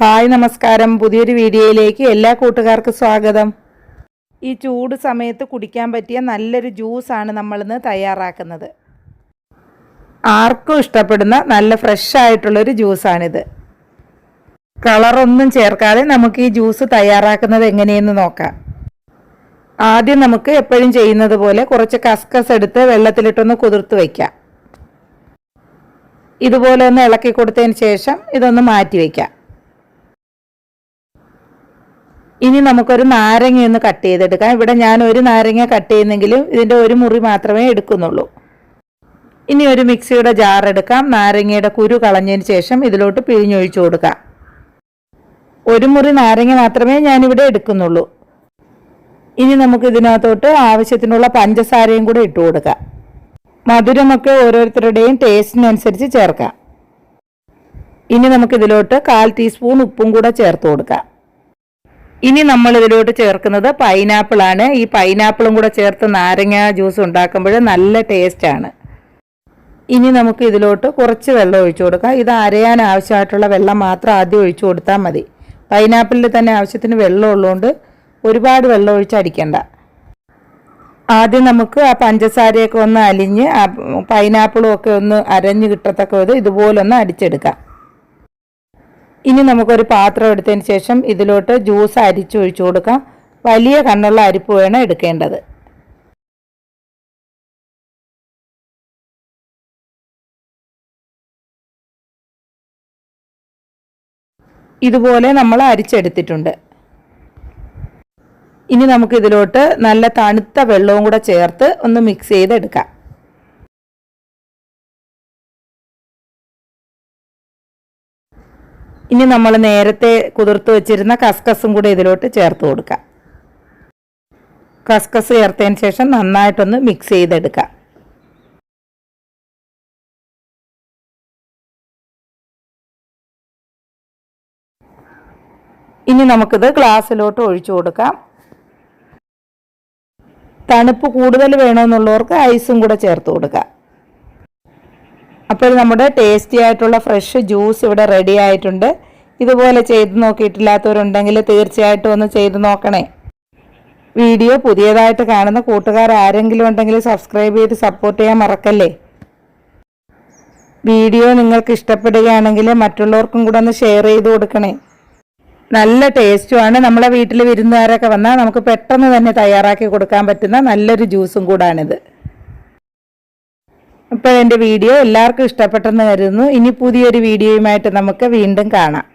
Hi നമസ്കാരം. പുതിയൊരു വീഡിയോയിലേക്ക് എല്ലാ കൂട്ടുകാർക്കും സ്വാഗതം. ഈ ചൂട് സമയത്ത് കുടിക്കാൻ പറ്റിയ നല്ലൊരു ജ്യൂസാണ് നമ്മളിന്ന് തയ്യാറാക്കുന്നത്. ആർക്കും ഇഷ്ടപ്പെടുന്ന നല്ല ഫ്രഷ് ആയിട്ടുള്ളൊരു ജ്യൂസാണിത് കളറൊന്നും ചേർക്കാതെ നമുക്ക് ഈ ജ്യൂസ് തയ്യാറാക്കുന്നത് എങ്ങനെയെന്ന് നോക്കാം. ആദ്യം നമുക്ക് എപ്പോഴും ചെയ്യുന്നത് പോലെ കുറച്ച് കസ്കസ് എടുത്ത് വെള്ളത്തിലിട്ടൊന്ന് കുതിർത്ത് വയ്ക്കാം ഇതുപോലെ ഒന്ന് ഇളക്കി കൊടുത്തതിന് ശേഷം ഇതൊന്ന് മാറ്റി വയ്ക്കാം ഇനി നമുക്കൊരു നാരങ്ങ ഒന്ന് കട്ട് ചെയ്തെടുക്കാം. ഇവിടെ ഞാൻ ഒരു നാരങ്ങ കട്ട് ചെയ്യുന്നെങ്കിലും ഇതിന്റെ ഒരു മുറി മാത്രമേ എടുക്കുന്നുള്ളൂ. ഇനി ഒരു മിക്സിയുടെ ജാർ എടുക്കാം. നാരങ്ങയുടെ കുരു കളഞ്ഞതിന് ശേഷം ഇതിലോട്ട് പിഴിഞ്ഞൊഴിച്ചു കൊടുക്കാം. ഒരു മുറി നാരങ്ങ മാത്രമേ ഞാനിവിടെ എടുക്കുന്നുള്ളൂ. ഇനി നമുക്ക് ഇതിനകത്തോട്ട് ആവശ്യത്തിനുള്ള പഞ്ചസാരയും കൂടെ ഇട്ട് കൊടുക്കാം. മധുരമൊക്കെ ഓരോരുത്തരുടെയും ടേസ്റ്റിനനുസരിച്ച് ചേർക്കാം. ഇനി നമുക്കിതിലോട്ട് കാൽ ടീസ്പൂൺ ഉപ്പും കൂടെ ചേർത്ത് കൊടുക്കാം. ഇനി നമ്മൾ ഇതിലോട്ട് ചേർക്കുന്നത് പൈനാപ്പിൾ ആണ്. ഈ പൈനാപ്പിളും കൂടെ ചേർത്ത് നാരങ്ങ ജ്യൂസ് ഉണ്ടാക്കുമ്പോൾ നല്ല ടേസ്റ്റാണ് ഇനി നമുക്ക് ഇതിലോട്ട് കുറച്ച് വെള്ളം ഒഴിച്ചു കൊടുക്കാം. ഇത് അരയാൻ ആവശ്യമായിട്ടുള്ള വെള്ളം മാത്രം ആദ്യം ഒഴിച്ചു കൊടുത്താൽ മതി. പൈനാപ്പിളിൽ തന്നെ ആവശ്യത്തിന് വെള്ളം ഉള്ളതുകൊണ്ട് ഒരുപാട് വെള്ളം ഒഴിച്ചടിക്കണ്ട ആദ്യം നമുക്ക് ആ പഞ്ചസാരയൊക്കെ ഒന്ന് അലിഞ്ഞ് പൈനാപ്പിളും ഒക്കെ ഒന്ന് അരഞ്ഞ് കിട്ടത്തക്ക ഇതുപോലൊന്ന് അടിച്ചെടുക്കാം. ഇനി നമുക്കൊരു പാത്രം എടുത്തതിന് ശേഷം ഇതിലോട്ട് ജ്യൂസ് അരിച്ചൊഴിച്ചു കൊടുക്കാം. വലിയ കണ്ണുള്ള അരിപ്പ് വേണം എടുക്കേണ്ടത്. ഇതുപോലെ നമ്മൾ അരിച്ചെടുത്തിട്ടുണ്ട്. ഇനി നമുക്കിതിലോട്ട് നല്ല തണുത്ത വെള്ളവും കൂടെ ചേർത്ത് ഒന്ന് മിക്സ് ചെയ്തെടുക്കാം. ഇനി നമ്മൾ നേരത്തെ കുതിർത്ത് വെച്ചിരുന്ന കസ്കസും കൂടെ ഇതിലോട്ട് ചേർത്ത് കൊടുക്കാം. കസ്കസ് ചേർത്തതിന് ശേഷം നന്നായിട്ടൊന്ന് മിക്സ് ചെയ്തെടുക്കാം. ഇനി നമുക്കിത് ഗ്ലാസ്സിലോട്ട് ഒഴിച്ചു കൊടുക്കാം. തണുപ്പ് കൂടുതൽ വേണമെന്നുള്ളവർക്ക് ഐസും കൂടെ ചേർത്ത് കൊടുക്കാം. അപ്പോൾ നമ്മുടെ ടേസ്റ്റി ആയിട്ടുള്ള ഫ്രഷ് ജ്യൂസ് ഇവിടെ റെഡി ആയിട്ടുണ്ട്. ഇതുപോലെ ചെയ്ത് നോക്കിയിട്ടില്ലാത്തവരുണ്ടെങ്കിൽ തീർച്ചയായിട്ടും ഒന്ന് ചെയ്ത് നോക്കണേ. വീഡിയോ പുതിയതായിട്ട് കാണുന്ന കൂട്ടുകാർ ആരെങ്കിലും ഉണ്ടെങ്കിൽ സബ്സ്ക്രൈബ് ചെയ്ത് സപ്പോർട്ട് ചെയ്യാൻ മറക്കല്ലേ? വീഡിയോ നിങ്ങൾക്ക് ഇഷ്ടപ്പെടുകയാണെങ്കിൽ മറ്റുള്ളവർക്കും കൂടെ ഒന്ന് ഷെയർ ചെയ്ത് കൊടുക്കണേ. നല്ല ടേസ്റ്റുമാണ് നമ്മളെ വീട്ടിൽ വിരുന്നുകാരൊക്കെ വന്നാൽ നമുക്ക് പെട്ടെന്ന് തന്നെ തയ്യാറാക്കി കൊടുക്കാൻ പറ്റുന്ന നല്ലൊരു ജ്യൂസും കൂടാണിത്. അപ്പോൾ എന്റെ വീഡിയോ എല്ലാവർക്കും ഇഷ്ടപ്പെട്ടെന്ന് കരുതുന്നു. ഇനി പുതിയൊരു വീഡിയോയുമായിട്ട് നമുക്ക് വീണ്ടും കാണാം.